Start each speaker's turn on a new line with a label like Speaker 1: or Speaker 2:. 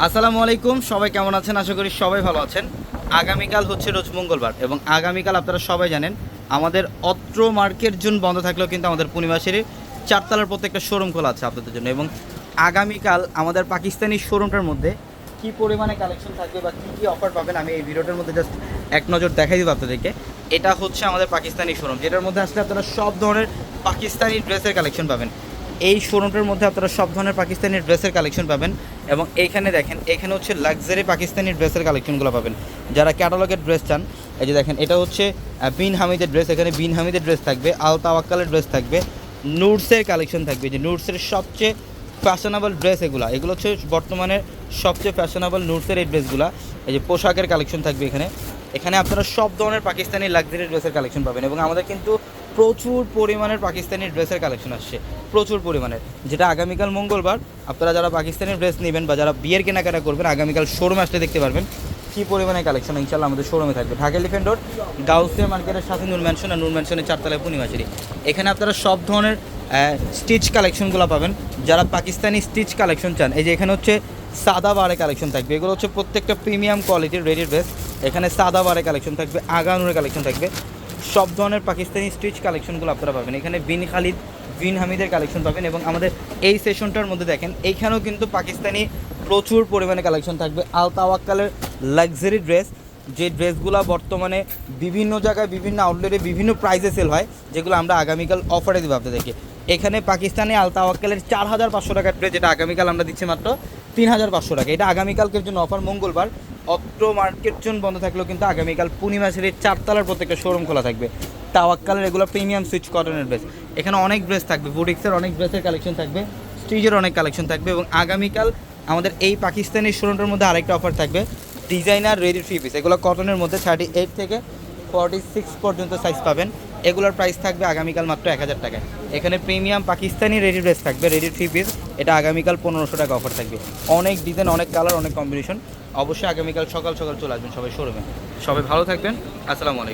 Speaker 1: আসসালামু আলাইকুম, সবাই কেমন আছেন? আশা করি সবাই ভালো আছেন। আগামীকাল হচ্ছে রোজ মঙ্গলবার এবং আগামীকাল আপনারা সবাই জানেন, আমাদের অত্র মার্কেট জুন বন্ধ থাকলেও কিন্তু আমাদের পূর্ণিমাসের চারতলার প্রত্যেকটা শোরুম খোলা আছে আপনাদের জন্য এবং আগামীকাল আমাদের পাকিস্তানি শোরুমটার মধ্যে কি পরিমাণে কালেকশন থাকবে বা কী কী অফার পাবেন, আমি এই ভিডিওটার মধ্যে জাস্ট এক নজর দেখাই দিব আপনাদেরকে। এটা হচ্ছে আমাদের পাকিস্তানি শোরুম, যেটার মধ্যে আসলে আপনারা সব ধরনের পাকিস্তানি ড্রেসের কালেকশন পাবেন। এই শোরুমটার মধ্যে আপনারা সব ধরনের পাকিস্তানি ড্রেসের কালেকশন পাবেন এবং এইখানে দেখেন, এখানে হচ্ছে লাক্সারি পাকিস্তানি ড্রেসের কালেকশনগুলো পাবেন। যারা ক্যাটালগের ড্রেস চান, এই যে দেখেন, এটা হচ্ছে বিন হামিদের ড্রেস এখানে বিন হামিদের ড্রেস থাকবে, আল তাওয়াক্কালের ড্রেস থাকবে নুটসের কালেকশন থাকবে, যে নুটসের সবচেয়ে ফ্যাশনেবল ড্রেস এগুলো। এগুলো হচ্ছে বর্তমানে সবচেয়ে ফ্যাশনেবল নুটসের এই ড্রেসগুলো এই যে পোশাকের কালেকশন থাকবে এখানে। এখানে আপনারা সব ধরনের পাকিস্তানি লাক্সারি ড্রেসের কালেকশন পাবেন এবং আমাদের কিন্তু প্রচুর পরিমাণের পাকিস্তানি ড্রেসের কালেকশন আসছে। প্রচুর পরিমাণের। যেটা আগামীকাল মঙ্গলবার, আপনারা যারা পাকিস্তানি ড্রেস নেবেন বা যারা বিয়ের কেনাকাটা করবেন, আগামীকাল শোরুমে আসলে দেখতে পারবেন কী পরিমাণে কালেকশন ইনশাল্লাহ আমাদের শোরুমে থাকবে। ঢাকা এলিফেন্ট রোড গাউসিয়া মার্কেটের সাথে নূর ম্যানশন আর নূর ম্যানশনের চারতলায় পূর্ণিমাশারি এখানে আপনারা সব ধরনের স্টিচ কালেকশনগুলো পাবেন। যারা পাকিস্তানি স্টিচ কালেকশন চান, এই যে এখানে হচ্ছে সাদা বারে কালেকশন থাকবে। এগুলো হচ্ছে প্রত্যেকটা প্রিমিয়াম কোয়ালিটির রেডি ড্রেস এখানে সাদা বারে কালেকশন থাকবে, আগানুরের কালেকশন থাকবে। সব ধরনের পাকিস্তানি স্টিচ কালেকশনগুলো আপনারা পাবেন। এখানে বিন খালিদ, বিন হামিদের কালেকশন পাবেন এবং আমাদের এই সেশনটার মধ্যে দেখেন এইখানেও কিন্তু পাকিস্তানি প্রচুর পরিমাণে কালেকশন থাকবে। আল তাওয়াক্কালের লাক্সারি ড্রেস, যে ড্রেসগুলো বর্তমানে বিভিন্ন জায়গায়, বিভিন্ন আউটলেটে বিভিন্ন প্রাইসে সেল হয়, যেগুলো আমরা আগামীকাল অফারে দেবো আপনাদেরকে। এখানে পাকিস্তানে আল তাওয়াক্কালের চার হাজার পাঁচশো টাকার ড্রেস, যেটা আগামীকাল আমরা দিচ্ছি মাত্র তিন হাজার পাঁচশো টাকা। এটা আগামীকালকের জন্য অফার মঙ্গলবার। অত্র মার্কেট জোন বন্ধ থাকলেও কিন্তু আগামীকাল পূর্ণিমাসের এই চারতলার প্রত্যেকটা শোরুম খোলা থাকবে। তাওয়াক্কালের এগুলো প্রিমিয়াম সুইচ কটনের ড্রেস এখানে অনেক ড্রেস থাকবে বুটিক্সের অনেক ড্রেসের কালেকশন থাকবে, স্টিজের অনেক কালেকশন থাকবে এবং আগামীকাল আমাদের এই পাকিস্তানি শোরুমটার মধ্যে আরেকটা অফার থাকবে ডিজাইনার রেডি থ্রি পিস এগুলো কটনের মধ্যে থার্টি এইট থেকে ফর্টি সিক্স পর্যন্ত সাইজ পাবেন। এগুলোর প্রাইস থাকবে আগামীকাল মাত্র এক হাজার টাকায়। এখানে প্রিমিয়াম পাকিস্তানি রেডি ড্রেস থাকবে রেডি থ্রি পিস এটা আগামীকাল পনেরোশো টাকা অফার থাকবে। অনেক ডিজাইন অনেক কালার অনেক কম্বিনেশন অবশ্যই আগামীকাল সকাল সকাল চলে আসবেন সবাই শোরুমে। সবাই ভালো থাকবেন। আসসালামু আলাইকুম।